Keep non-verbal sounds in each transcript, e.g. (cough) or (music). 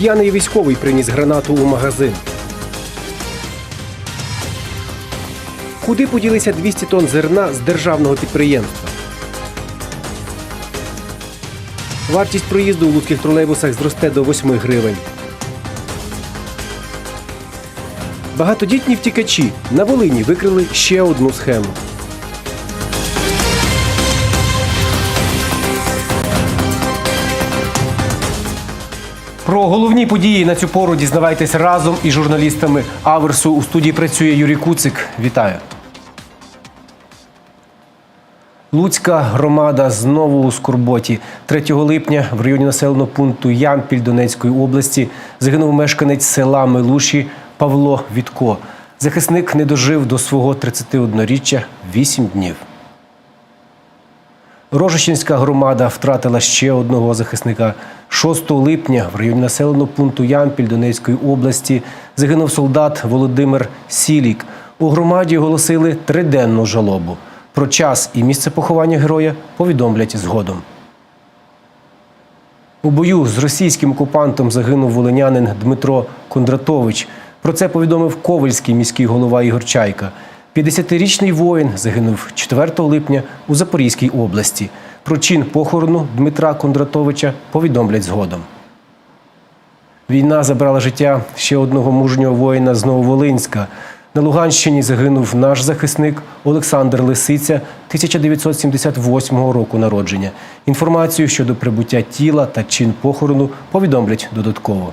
П'яний військовий приніс гранату у магазин. Куди поділися 200 тонн зерна з державного підприємства? Вартість проїзду у луцьких тролейбусах зросте до 8 гривень. Багатодітні втікачі на Волині викрили ще одну схему. Про головні події на цю пору дізнавайтесь разом із журналістами Аверсу. У студії працює Юрій Куцик. Вітаю. Луцька громада знову у скорботі. 3 липня в районі населеного пункту Ямпіль Донецької області загинув мешканець села Милуші Павло Вітко. Захисник не дожив до свого 31-річчя 8 днів. Рожищенська громада втратила ще одного захисника. 6 липня в районі населеного пункту Ямпіль Донецької області загинув солдат Володимир Сілік. У громаді оголосили триденну жалобу. Про час і місце поховання героя повідомлять згодом. У бою з російським окупантом загинув волинянин Дмитро Кондратович. Про це повідомив Ковальський міський голова Ігор Чайка. 50-річний воїн загинув 4 липня у Запорізькій області. Про чин похорону Дмитра Кондратовича повідомлять згодом. Війна забрала життя ще одного мужнього воїна з Нововолинська. На Луганщині загинув наш захисник Олександр Лисиця 1978 року народження. Інформацію щодо прибуття тіла та чин похорону повідомлять додатково.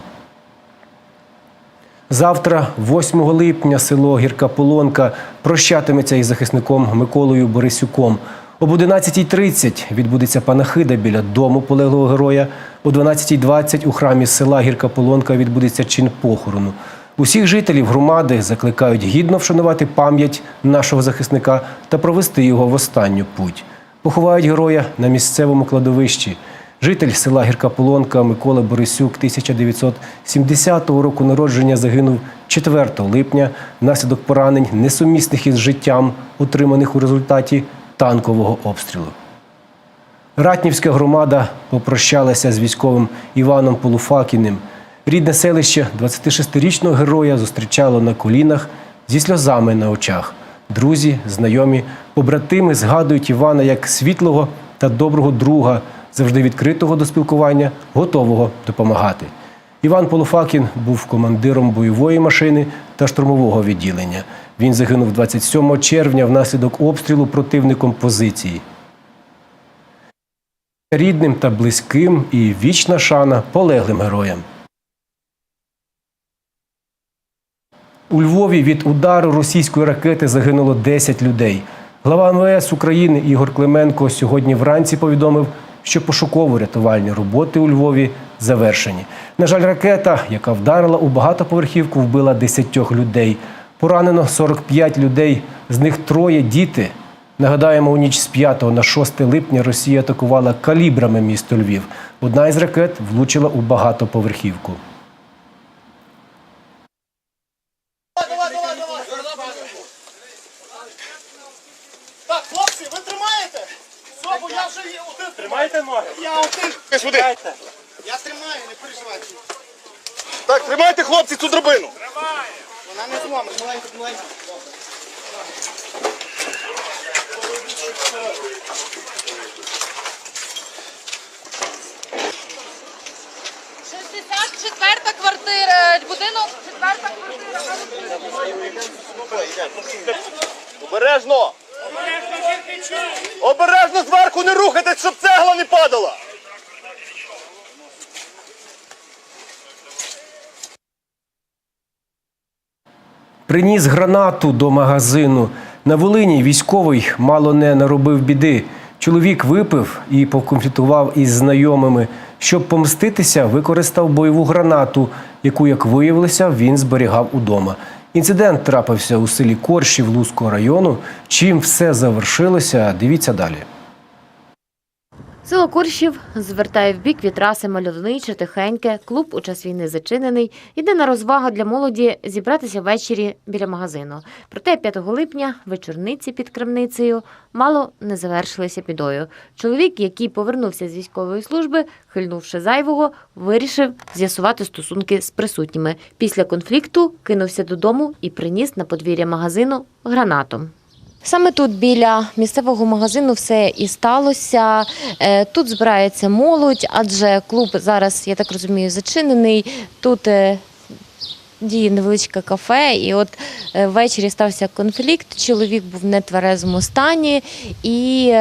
Завтра, 8 липня, село Гірка Полонка прощатиметься із захисником Миколою Борисюком. Об 11.30 відбудеться панахида біля дому полеглого героя. О 12.20 у храмі села Гірка Полонка відбудеться чин похорону. Усіх жителів громади закликають гідно вшанувати пам'ять нашого захисника та провести його в останню путь. Поховають героя на місцевому кладовищі. Житель села Гірка Полонка Микола Борисюк 1970 року народження загинув 4 липня внаслідок поранень, несумісних із життям, отриманих у результаті танкового обстрілу. Ратнівська громада попрощалася з військовим Іваном Полуфакіним. Рідне селище 26-річного героя зустрічало на колінах зі сльозами на очах. Друзі, знайомі, побратими згадують Івана як світлого та доброго друга, завжди відкритого до спілкування, готового допомагати. Іван Полуфакін був командиром бойової машини та штурмового відділення. Він загинув 27 червня внаслідок обстрілу противником позиції. Рідним та близьким і вічна шана полеглим героям. У Львові від удару російської ракети загинуло 10 людей. Глава МВС України Ігор Клименко сьогодні вранці повідомив, що пошуково-рятувальні роботи у Львові завершені. На жаль, ракета, яка вдарила у багатоповерхівку, вбила 10 людей. Поранено 45 людей, з них троє діти. Нагадаємо, у ніч з 5 на 6 липня Росія атакувала калібрами місто Львів. Одна із ракет влучила у багатоповерхівку. Давай, давай, давай. Так, хлопці, ви тримаєте? Все, бо я вже є один. Тримайте ноги. Я один. Сюди. Я тримаю, не переживайте. Так, тримайте, хлопці, цю драбину. Вона не зломить, маленька, маленька. 64 квартира, будинок, четверта квартира. Обережно. Обережно зверху не рухайтесь, щоб цегла падала. Приніс гранату до магазину. На Волині військовий мало не наробив біди. Чоловік випив і поконфліктував із знайомими. Щоб помститися, використав бойову гранату, яку, як виявилося, він зберігав удома. Інцидент трапився у селі Коршів Луцького району. Чим все завершилося, дивіться далі. Село Куршів звертає в бік від траси мальовниче, тихеньке. Клуб у час війни зачинений. Єдина розвага для молоді зібратися ввечері біля магазину. Проте 5 липня вечорниці під крамницею мало не завершилися бідою. Чоловік, який повернувся з військової служби, хильнувши зайвого, вирішив з'ясувати стосунки з присутніми. Після конфлікту кинувся додому і приніс на подвір'я магазину гранату. Саме тут біля місцевого магазину все і сталося. Е, Тут збирається молодь, адже клуб зараз, я так розумію, зачинений. Тут е, діє невеличке кафе, і от е, ввечері стався конфлікт. Чоловік був в нетверезому стані і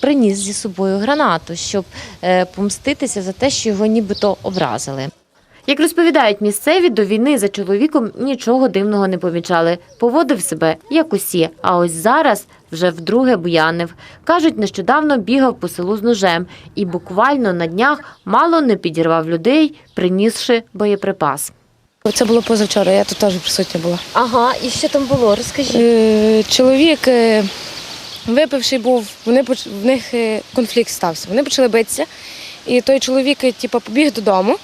приніс зі собою гранату, щоб помститися за те, що його нібито образили. Як розповідають місцеві, до війни за чоловіком нічого дивного не помічали. Поводив себе як усі. А ось зараз вже вдруге буянив. Кажуть, нещодавно бігав по селу з ножем і буквально на днях мало не підірвав людей, принісши боєприпас. Це було позавчора, я тут теж присутня була. Ага, і що там було? Розкажіть. Е, Чоловік е, випивший був, вони в них е, конфлікт стався. Вони почали битися, і той чоловік типу, побіг додому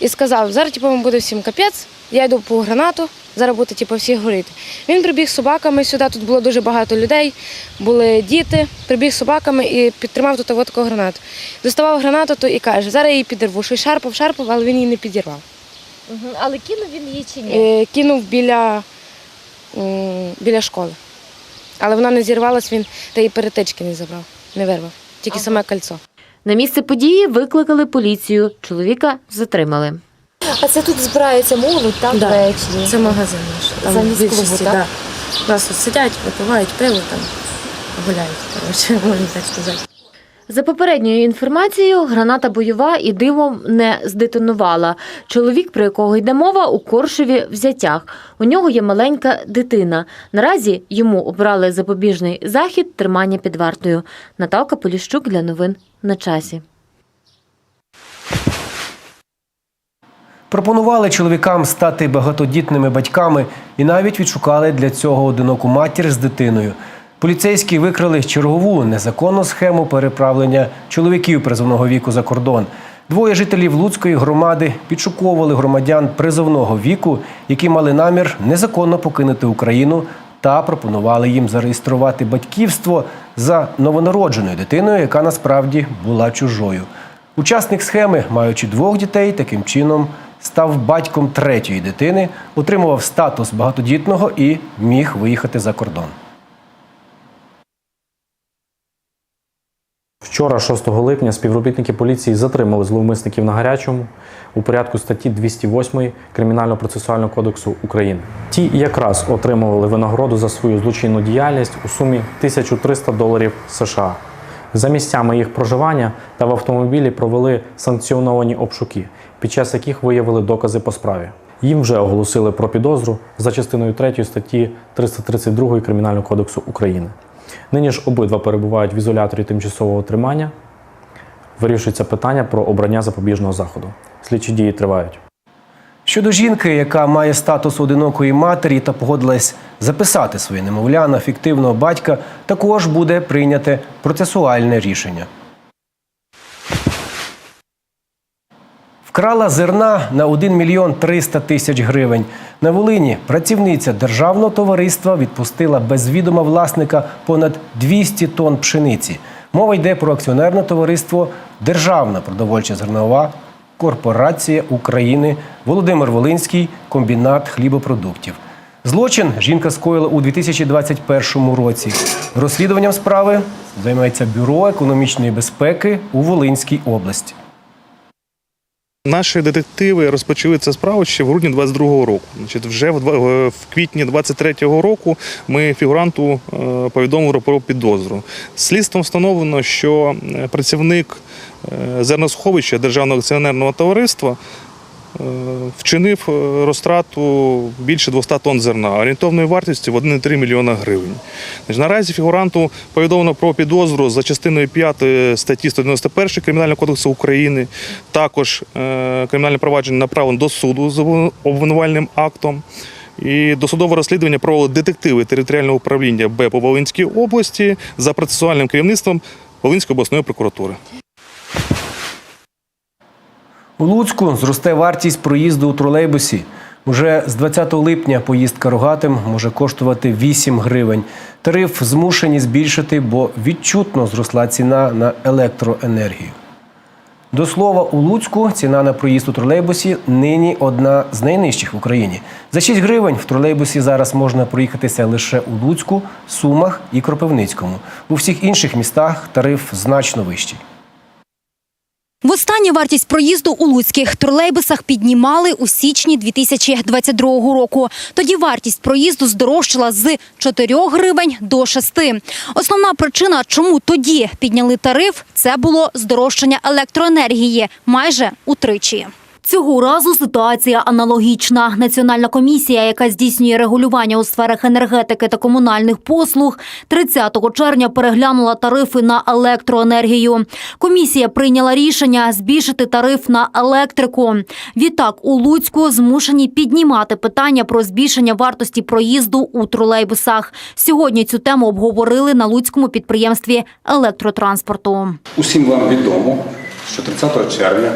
і сказав: зараз типу, вам буде всім капець, я йду по гранату, зараз буде типу, всі горіти. Він прибіг з собаками сюди, тут було дуже багато людей, були діти, прибіг з собаками і підтримав тут таку гранату. Доставав гранату то і каже, зараз я її підірву. Що й шарпав, шарпав, але він її не підірвав. Мгм. Але кинув він її чи ні? Е, кинув біля, м, біля школи. Але вона не зірвалась, він та і перетички не забрав, не вирвав, тільки саме кольцо. На місце події викликали поліцію. Чоловіка затримали. А це тут збирається молодь, так, Да. ввечері? Це магазин наш. Там Замість більшості, клубу, так? да. Просто сидять, випивають пиво там, гуляють, коротше, (laughs) можна так сказати. За попередньою інформацією, граната бойова і дивом не здетонувала. Чоловік, про якого йде мова, у Коршеві в зятях. У нього є маленька дитина. Наразі йому обрали запобіжний захід тримання під вартою. Наталка Поліщук для новин на часі. Пропонували чоловікам стати багатодітними батьками і навіть відшукали для цього одиноку матір з дитиною. Поліцейські викрили чергову незаконну схему переправлення чоловіків призовного віку за кордон. Двоє жителів Луцької громади підшуковували громадян призовного віку, які мали намір незаконно покинути Україну та пропонували їм зареєструвати батьківство за новонародженою дитиною, яка насправді була чужою. Учасник схеми, маючи двох дітей, таким чином став батьком третьої дитини, отримував статус багатодітного і міг виїхати за кордон. Вчора, 6 липня, співробітники поліції затримали зловмисників на гарячому у порядку статті 208 Кримінально-процесуального кодексу України. Ті якраз отримували винагороду за свою злочинну діяльність у сумі 1300 доларів США. За місцями їх проживання та в автомобілі провели санкціоновані обшуки, під час яких виявили докази по справі. Їм вже оголосили про підозру за частиною 3 статті 332 Кримінального кодексу України. Нині ж обидва перебувають в ізоляторі тимчасового тримання. Вирішується питання про обрання запобіжного заходу. Слідчі дії тривають. Щодо жінки, яка має статус одинокої матері та погодилась записати своє немовля на фіктивного батька, також буде прийняте процесуальне рішення. Вкрала зерна на 1 мільйон 300 тисяч гривень. На Волині працівниця державного товариства відпустила без відома власника понад 200 тонн пшениці. Мова йде про акціонерне товариство Державна продовольча зернова корпорація України Володимир Волинський комбінат хлібопродуктів. Злочин жінка скоїла у 2021 році. Розслідуванням справи займається бюро економічної безпеки у Волинській області. Наші детективи розпочали цю справу ще в грудні 22-го року. Значить, вже в в квітні 23-го року ми фігуранту е, повідомили про підозру. Слідством встановлено, що е, працівник е, зерносховища Державного акціонерного товариства е, вчинив е, розтрату більше 200 тонн зерна орієнтовною вартістю в 1,3 мільйона гривень. Наразі фігуранту повідомлено про підозру за частиною 5 статті 191 Кримінального кодексу України. Також е, кримінальне провадження направлено до суду з обвинувальним актом. І досудове розслідування провели детективи територіального управління Б по Волинській області за процесуальним керівництвом Волинської обласної прокуратури. У Луцьку зросте вартість проїзду у тролейбусі. Уже з 20 липня поїздка рогатим може коштувати 8 гривень. Тариф змушені збільшити, бо відчутно зросла ціна на електроенергію. До слова, у Луцьку ціна на проїзд у тролейбусі нині одна з найнижчих в Україні. За 6 гривень в тролейбусі зараз можна проїхатися лише у Луцьку, Сумах і Кропивницькому. У всіх інших містах тариф значно вищий. Востаннє вартість проїзду у луцьких тролейбусах піднімали у січні 2022 року. Тоді вартість проїзду здорожчала з 4 гривень до 6. Основна причина, чому тоді підняли тариф, це було здорожчання електроенергії майже утричі. Цього разу ситуація аналогічна. Національна комісія, яка здійснює регулювання у сферах енергетики та комунальних послуг, 30 червня переглянула тарифи на електроенергію. Комісія прийняла рішення збільшити тариф на електрику. Відтак у Луцьку змушені піднімати питання про збільшення вартості проїзду у тролейбусах. Сьогодні цю тему обговорили на луцькому підприємстві електротранспорту. Усім вам відомо, що 30 червня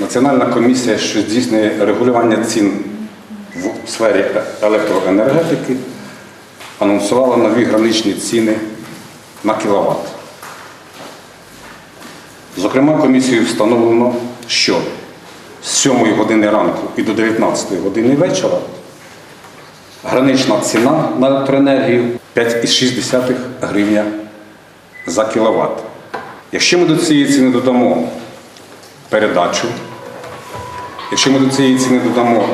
Національна комісія, що здійснює регулювання цін в сфері електроенергетики, анонсувала нові граничні ціни на кіловат. Зокрема, комісією встановлено, що з 7 години ранку і до 19 години вечора гранична ціна на електроенергію 5,6 гривня за кіловат. Якщо ми до цієї ціни додамо передачу, якщо ми до цієї ціни додамо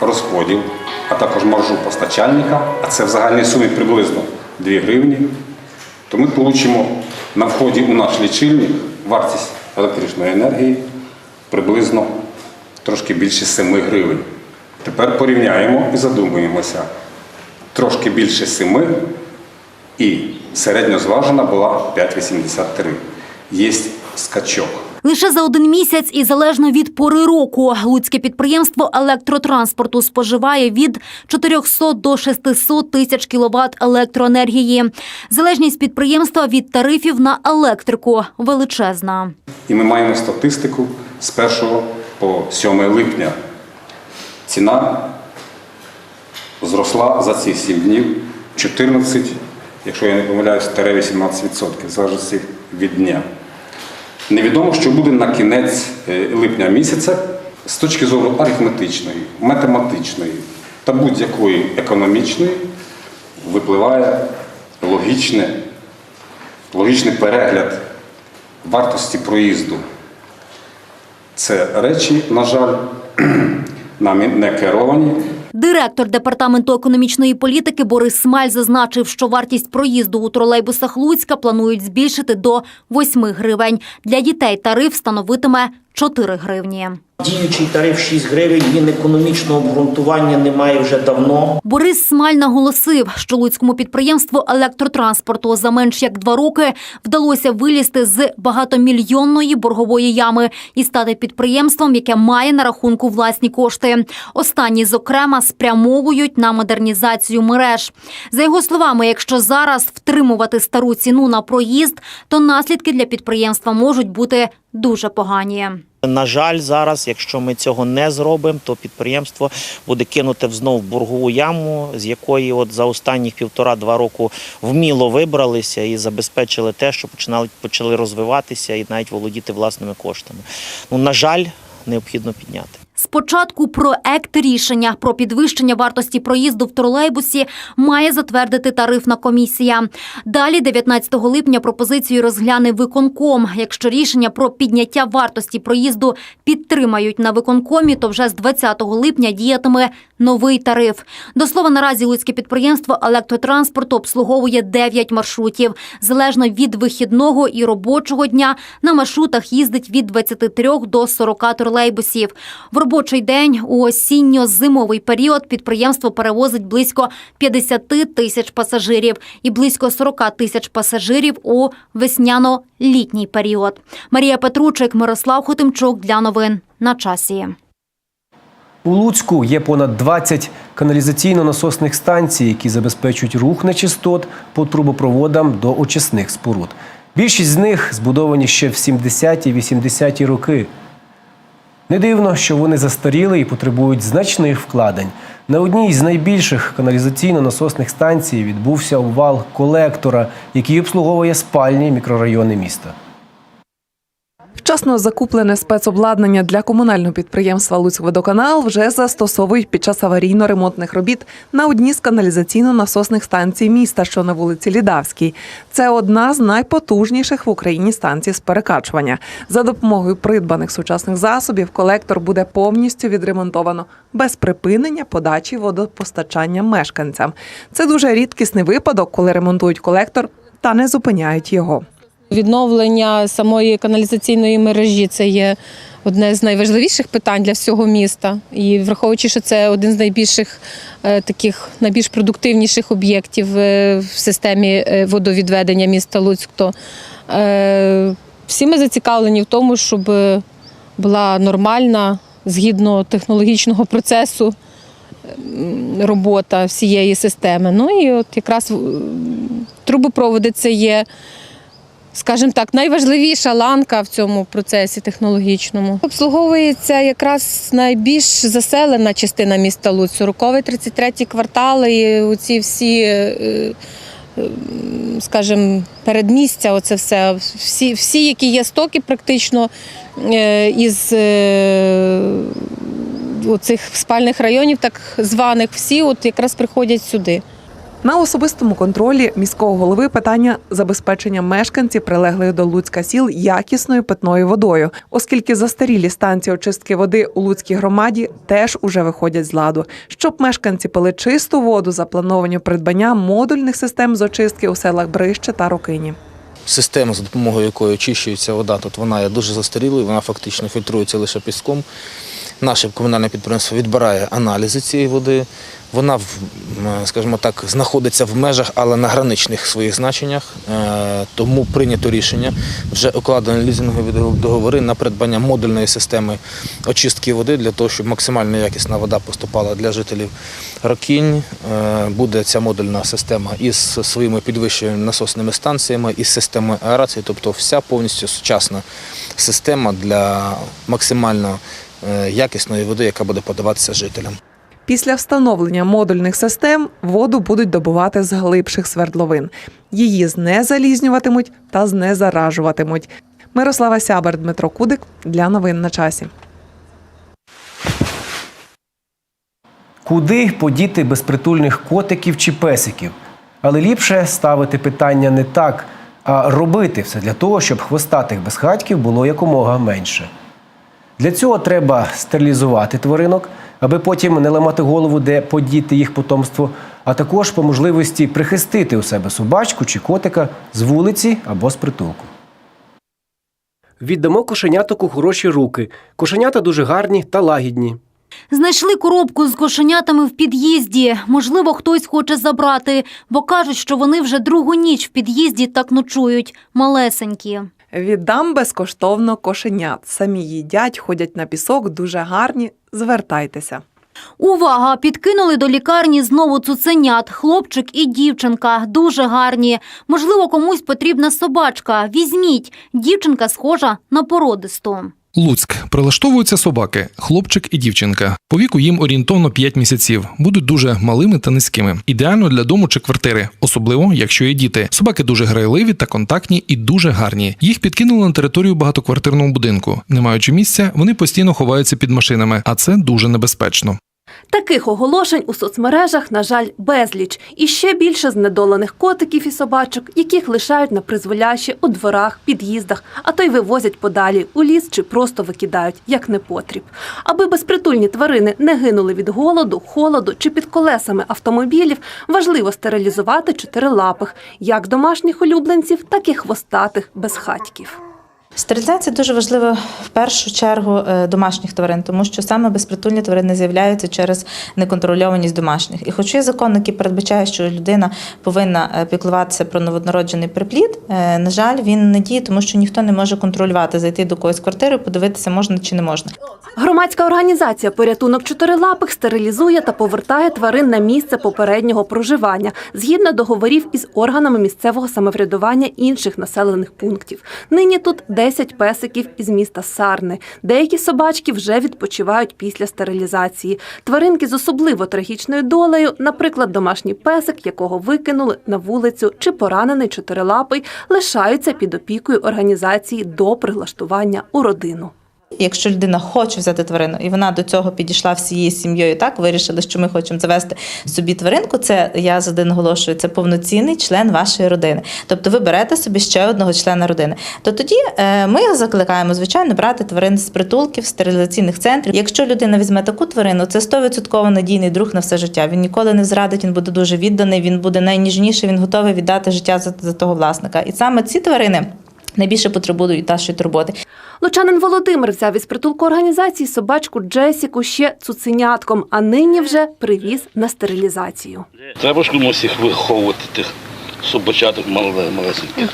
розподіл, а також маржу постачальника, а це в загальній сумі приблизно 2 гривні, то ми отримаємо на вході у наш лічильник вартість електричної енергії приблизно трошки більше 7 гривень. Тепер порівняємо і задумуємося. Трошки більше 7 і середньозважена була 5,83. Є скачок. Лише за один місяць і залежно від пори року луцьке підприємство електротранспорту споживає від 400 до 600 тисяч кіловат електроенергії. Залежність підприємства від тарифів на електрику величезна. І ми маємо статистику з 1 по 7 липня. Ціна зросла за ці 7 днів 14, якщо я не помиляюсь, 18%, в залежності від дня. Невідомо, що буде на кінець е, липня місяця з точки зору арифметичної, математичної та будь-якої економічної випливає логічне, логічний перегляд вартості проїзду. Це речі, на жаль, (clears throat) нами не керовані. Директор департаменту економічної політики Борис Смаль зазначив, що вартість проїзду у тролейбусах Луцька планують збільшити до 8 гривень. Для дітей тариф становитиме 4 гривні. Діючий тариф 6 гривень, він економічного обґрунтування немає вже давно. Борис Смаль наголосив, що луцькому підприємству електротранспорту за менш як два роки вдалося вилізти з багатомільйонної боргової ями і стати підприємством, яке має на рахунку власні кошти. Останні, зокрема, спрямовують на модернізацію мереж. За його словами, якщо зараз втримувати стару ціну на проїзд, то наслідки для підприємства можуть бути дуже погані. На жаль, зараз, якщо ми цього не зробимо, то підприємство буде кинуте знов в боргову яму, з якої от за останніх півтора-два року вміло вибралися і забезпечили те, що починали почали розвиватися і навіть володіти власними коштами. Ну на жаль, необхідно підняти. Спочатку проект рішення про підвищення вартості проїзду в тролейбусі має затвердити тарифна комісія. Далі, 19 липня, пропозицію розгляне виконком. Якщо рішення про підняття вартості проїзду підтримають на виконкомі, то вже з 20 липня діятиме новий тариф. До слова, наразі луцьке підприємство електротранспорту обслуговує 9 маршрутів. Залежно від вихідного і робочого дня на маршрутах їздить від 23 до 40 тролейбусів. В робочий день у осінньо-зимовий період підприємство перевозить близько 50 тисяч пасажирів і близько 40 тисяч пасажирів у весняно-літній період. Марія Петручик, Мирослав Хотимчук для новин на часі. У Луцьку є понад 20 каналізаційно-насосних станцій, які забезпечують рух нечистот по трубопроводам до очисних споруд. Більшість з них збудовані ще в 70-ті 80-ті роки. Не дивно, що вони застаріли і потребують значних вкладень. На одній з найбільших каналізаційно-насосних станцій відбувся обвал колектора, який обслуговує спальні мікрорайони міста. Вчасно закуплене спецобладнання для комунального підприємства «Луцькводоканал» вже застосовують під час аварійно-ремонтних робіт на одній з каналізаційно-насосних станцій міста, що на вулиці Лідавській. Це одна з найпотужніших в Україні станцій з перекачування. За допомогою придбаних сучасних засобів колектор буде повністю відремонтовано без припинення подачі водопостачання мешканцям. Це дуже рідкісний випадок, коли ремонтують колектор та не зупиняють його. Відновлення самої каналізаційної мережі це є одне з найважливіших питань для всього міста. І враховуючи, що це один з найбільших е, таких найбільш продуктивніших об'єктів е, в системі е, водовідведення міста Луцьк, то всі ми зацікавлені в тому, щоб була нормальна, згідно технологічного процесу робота всієї системи. Ну і от якраз трубопроводи це є скажімо так, найважливіша ланка в цьому процесі технологічному. Обслуговується якраз найбільш заселена частина міста Луць, 40 33 квартали, і оці всі, е, скажімо, передмістя, оце все, всі, всі, які є стоки, практично е, із е, оцих спальних районів, так званих, всі от якраз приходять сюди. На особистому контролі міського голови питання забезпечення мешканців прилеглих до Луцька сіл якісною питною водою, оскільки застарілі станції очистки води у Луцькій громаді теж уже виходять з ладу. Щоб мешканці пили чисту воду, заплановані придбання модульних систем з очистки у селах Брище та Рокині. Система, за допомогою якої очищується вода, тут вона є дуже застарілою, вона фактично фільтрується лише піском. Наше комунальне підприємство відбирає аналізи цієї води. Вона, скажімо так, знаходиться в межах, але на граничних своїх значеннях. Е, Тому прийнято рішення, вже укладені лізингові договори на придбання модульної системи очистки води для того, щоб максимально якісна вода поступала для жителів Рокінь. Е, Буде ця модульна система із своїми підвищеними насосними станціями, із системою аерації, тобто вся повністю сучасна система для максимально якісної води, яка буде подаватися жителям. Після встановлення модульних систем воду будуть добувати з глибших свердловин. Її знезалізнюватимуть та знезаражуватимуть. Мирослава Сябер, Дмитро Кудик для новин на часі. Куди подіти безпритульних котиків чи песиків? Але ліпше ставити питання не так, а робити все для того, щоб хвостатих безхатьків було якомога менше. Для цього треба стерилізувати тваринок, аби потім не ламати голову, де подіти їх потомство, а також по можливості прихистити у себе собачку чи котика з вулиці або з притулку. Віддамо кошеняток у хороші руки. Кошенята дуже гарні та лагідні. Знайшли коробку з кошенятами в під'їзді. Можливо, хтось хоче забрати, бо кажуть, що вони вже другу ніч в під'їзді так ночують. Малесенькі. Віддам безкоштовно кошенят. Самі їдять, ходять на пісок, дуже гарні. Звертайтеся. Увага! Підкинули до лікарні знову цуценят. Хлопчик і дівчинка дуже гарні. Можливо, комусь потрібна собачка. Візьміть. Дівчинка схожа на породисту. Луцьк. Прилаштовуються собаки, хлопчик і дівчинка. По віку їм орієнтовно 5 місяців. Будуть дуже малими та низькими. Ідеально для дому чи квартири, особливо якщо є діти. Собаки дуже грайливі та контактні і дуже гарні. Їх підкинули на територію багатоквартирного будинку. Не маючи місця, вони постійно ховаються під машинами, а це дуже небезпечно. Таких оголошень у соцмережах, на жаль, безліч. І ще більше знедолених котиків і собачок, яких лишають на призволяще у дворах, під'їздах, а то й вивозять подалі у ліс чи просто викидають як непотріб. Аби безпритульні тварини не гинули від голоду, холоду чи під колесами автомобілів, важливо стерилізувати чотирилапих, як домашніх улюбленців, так і хвостатих безхатьків. Стерилізація дуже важлива в першу чергу е, домашніх тварин, тому що саме безпритульні тварини з'являються через неконтрольованість домашніх. І хоч є закон, який передбачає, що людина повинна е, піклуватися про новонароджений приплід, е, на жаль, він не діє, тому що ніхто не може контролювати, зайти до когось квартири, подивитися, можна чи не можна. Громадська організація Порятунок чотирилапих стерилізує та повертає тварин на місце попереднього проживання згідно договорів із органами місцевого самоврядування інших населених пунктів. Нині тут 10 10 песиків із міста Сарни. Деякі собачки вже відпочивають після стерилізації. Тваринки з особливо трагічною долею, наприклад, домашній песик, якого викинули на вулицю, чи поранений чотирилапий, лишаються під опікою організації до прилаштування у родину. Якщо людина хоче взяти тварину, і вона до цього підійшла всією сім'єю, так вирішили, що ми хочемо завести собі тваринку. Це я завжди наголошую, це повноцінний член вашої родини. Тобто ви берете собі ще одного члена родини. То тоді е, ми закликаємо, звичайно, брати тварин з притулків, стерилізаційних центрів. Якщо людина візьме таку тварину, це 100% надійний друг на все життя. Він ніколи не зрадить, він буде дуже відданий, він буде найніжніший, він готовий віддати життя за, за того власника. І саме ці тварини. Найбільше потребують нашої турботи. Лучанин Володимир взяв із притулку організації собачку Джесіку ще цуценятком, а нині вже привіз на стерилізацію. Треба ж комусь їх виховувати, тих собачаток мале- малесеньких.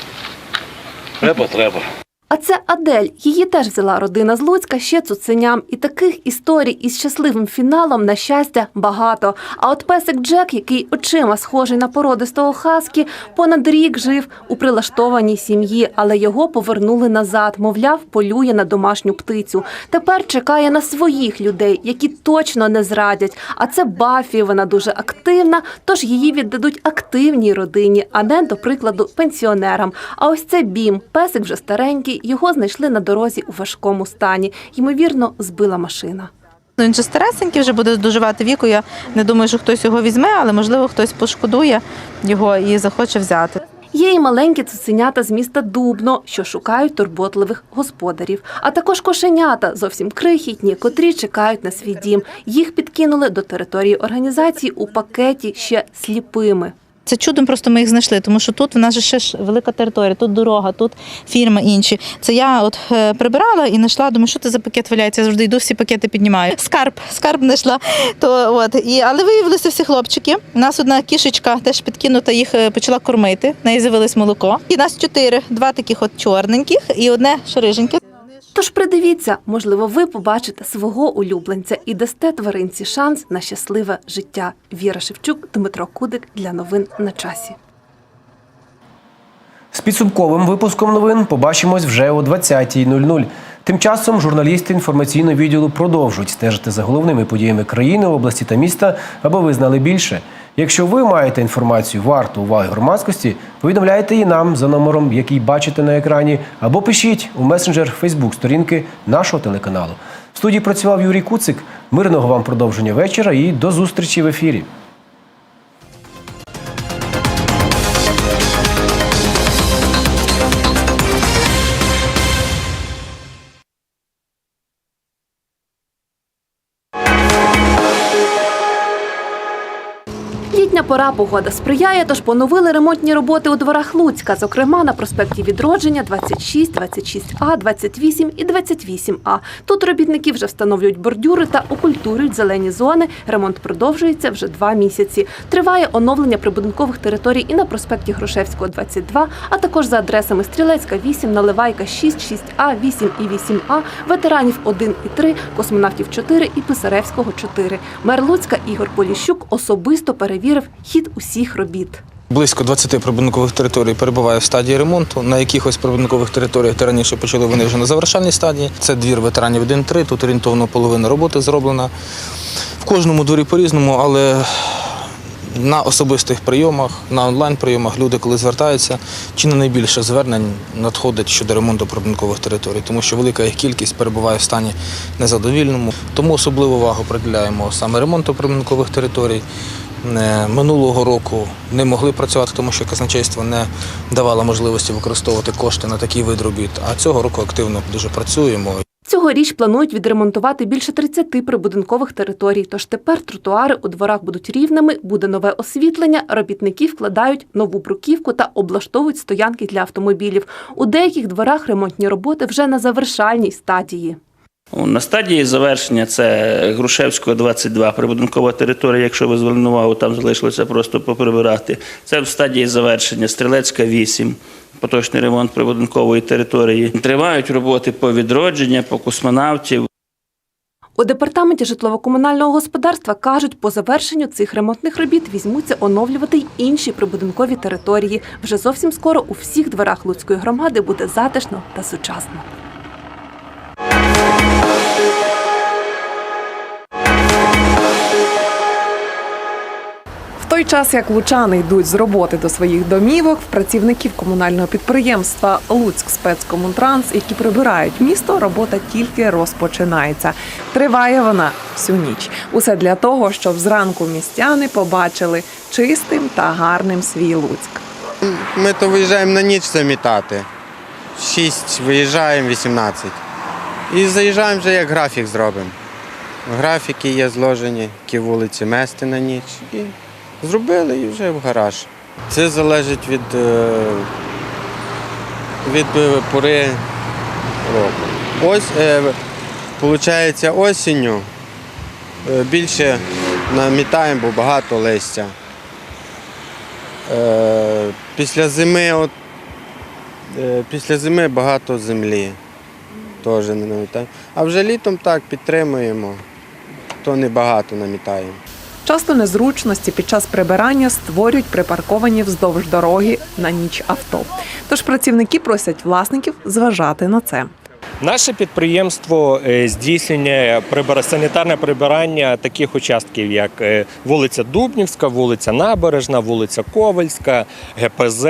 Треба, треба. А це Адель. Її теж взяла родина з Луцька ще цуценям. І таких історій із щасливим фіналом, на щастя, багато. А от песик Джек, який очима схожий на породистого хаскі, понад рік жив у прилаштованій сім'ї, але його повернули назад. Мовляв, полює на домашню птицю. Тепер чекає на своїх людей, які точно не зрадять. А це Бафі. Вона дуже активна, тож її віддадуть активній родині, а не, до прикладу, пенсіонерам. А ось це Бім. Песик вже старенький. Його знайшли на дорозі у важкому стані. Ймовірно, збила машина. Ну, Він же старесенький, вже буде доживати віку. Я не думаю, що хтось його візьме, але можливо хтось пошкодує його і захоче взяти. Є і маленькі цуценята з міста Дубно, що шукають турботливих господарів, а також кошенята зовсім крихітні, котрі чекають на свій дім. Їх підкинули до території організації у пакеті ще сліпими. Це чудом просто ми їх знайшли, тому що тут в нас же ще ж велика територія, тут дорога, тут фірми інші. Це я от е, прибирала і знайшла, думаю, що це за пакет валяється. Я завжди йду, всі пакети піднімаю. Скарб, скарб знайшла. То от і але виявилися всі хлопчики. У нас одна кішечка теж підкинута, їх е, почала кормити. В неї з'явилось молоко. І нас чотири, два таких от чорненьких і одне шариженьке. Тож придивіться, можливо, ви побачите свого улюбленця і дасте тваринці шанс на щасливе життя. Віра Шевчук, Дмитро Кудик для новин на часі. З підсумковим випуском новин побачимось вже о 20.00. Тим часом журналісти інформаційного відділу продовжують стежити за головними подіями країни, області та міста, аби ви знали більше. Якщо ви маєте інформацію варту уваги громадськості, повідомляйте її нам за номером, який бачите на екрані, або пишіть у месенджер Фейсбук сторінки нашого телеканалу. В студії працював Юрій Куцик. Мирного вам продовження вечора і до зустрічі в ефірі. Літня погода сприяє, тож поновили ремонтні роботи у дворах Луцька, зокрема на проспекті Відродження 26, 26А, 28 і 28А. Тут робітники вже встановлюють бордюри та окультурюють зелені зони. Ремонт продовжується вже два місяці. Триває оновлення прибудинкових територій і на проспекті Грушевського, 22, а також за адресами Стрілецька 8, Наливайка 6, 6А, 8 і 8А, ветеранів 1 і 3, космонавтів 4 і Писаревського 4. Мер Луцька Ігор Поліщук особисто перевірив хід усіх робіт. Близько 20 прибудинкових територій перебуває в стадії ремонту. На якихось прибудинкових територіях, де раніше почали, вони вже на завершальній стадії. Це двір ветеранів 1-3, тут орієнтовно половина роботи зроблена. В кожному дворі по-різному, але на особистих прийомах, на онлайн-прийомах люди, коли звертаються, чи не найбільше звернень надходить щодо ремонту прибудинкових територій, тому що велика їх кількість перебуває в стані незадовільному. Тому особливу увагу приділяємо саме ремонту прибудинкових територій. Е, Минулого року не могли працювати, тому що казначейство не давало можливості використовувати кошти на такий вид робіт. А цього року активно дуже працюємо. Цьогоріч планують відремонтувати більше 30 прибудинкових територій. Тож тепер тротуари у дворах будуть рівними, буде нове освітлення. Робітники вкладають нову бруківку та облаштовують стоянки для автомобілів. У деяких дворах ремонтні роботи вже на завершальній стадії. На стадії завершення це Грушевського 22, прибудинкова територія, якщо ви звернули увагу, там залишилося просто поприбирати. Це в стадії завершення Стрілецька 8, поточний ремонт прибудинкової території. Тривають роботи по відродженню, по космонавтів. У департаменті житлово-комунального господарства кажуть, по завершенню цих ремонтних робіт візьмуться оновлювати й інші прибудинкові території. Вже зовсім скоро у всіх дворах Луцької громади буде затишно та сучасно. Час, як лучани йдуть з роботи до своїх домівок, в працівників комунального підприємства Луцьк спецкомунтранс, які прибирають місто, робота тільки розпочинається. Триває вона всю ніч. Усе для того, щоб зранку містяни побачили чистим та гарним свій Луцьк. Ми то виїжджаємо на ніч замітати. 6 виїжджаємо, 18. І заїжджаємо вже як графік зробимо. Графіки є зложені, які вулиці мести на ніч. І зробили і вже в гараж. Це залежить від, е, від е, пори року. Ось, виходить, осінню е, більше намітаємо, бо багато листя. Після зими, от, після зими багато землі. Теж не намітаємо. А вже літом так підтримуємо, то небагато намітаємо. Часто незручності під час прибирання створюють припарковані вздовж дороги на ніч авто. Тож працівники просять власників зважати на це. Наше підприємство е, здійснює санітарне прибирання таких участків, як е, вулиця Дубнівська, вулиця Набережна, вулиця Ковальська, ГПЗ,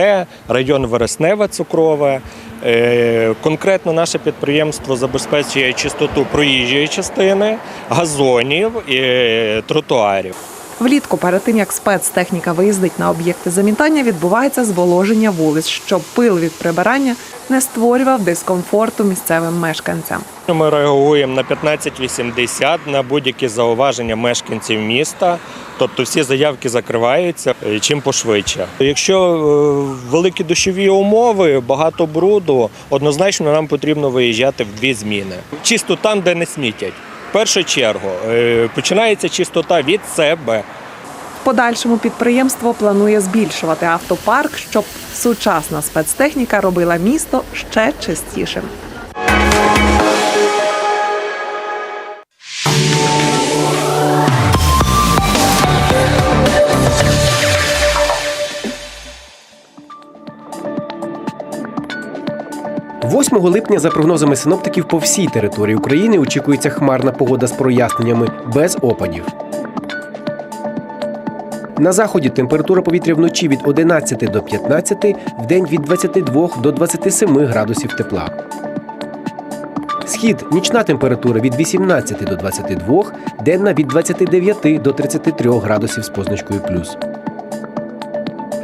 район Вереснева Цукрова. Е, Конкретно наше підприємство забезпечує чистоту проїжджої частини, газонів і е, тротуарів. Влітку, перед тим як спецтехніка виїздить на об'єкти замітання, відбувається зволоження вулиць, щоб пил від прибирання не створював дискомфорту місцевим мешканцям. Ми реагуємо на 1580 на будь-які зауваження мешканців міста. Тобто всі заявки закриваються е, чим пошвидше. Якщо е, великі дощові умови, багато бруду, однозначно нам потрібно виїжджати в дві зміни. Чисто там, де не смітять. Першу чергу е, починається чистота від себе. В подальшому підприємство планує збільшувати автопарк, щоб сучасна спецтехніка робила місто ще чистішим. – 8 липня, за прогнозами синоптиків, по всій території України очікується хмарна погода з проясненнями без опадів. На заході температура повітря вночі від 11 до 15, вдень від 22 до 27 градусів тепла. Схід нічна температура від 18 до 22, денна від 29 до 33 градусів з позначкою плюс.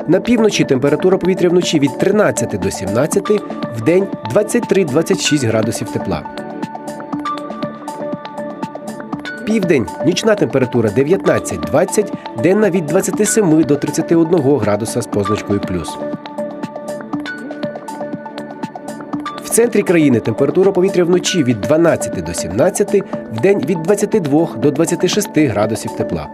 На півночі температура повітря вночі від 13 до 17, вдень 23-26 градусів тепла. Південь нічна температура 19-20, денна від 27 до 31 градуса з позначкою плюс. В центрі країни температура повітря вночі від 12 до 17, вдень від 22 до 26 градусів тепла.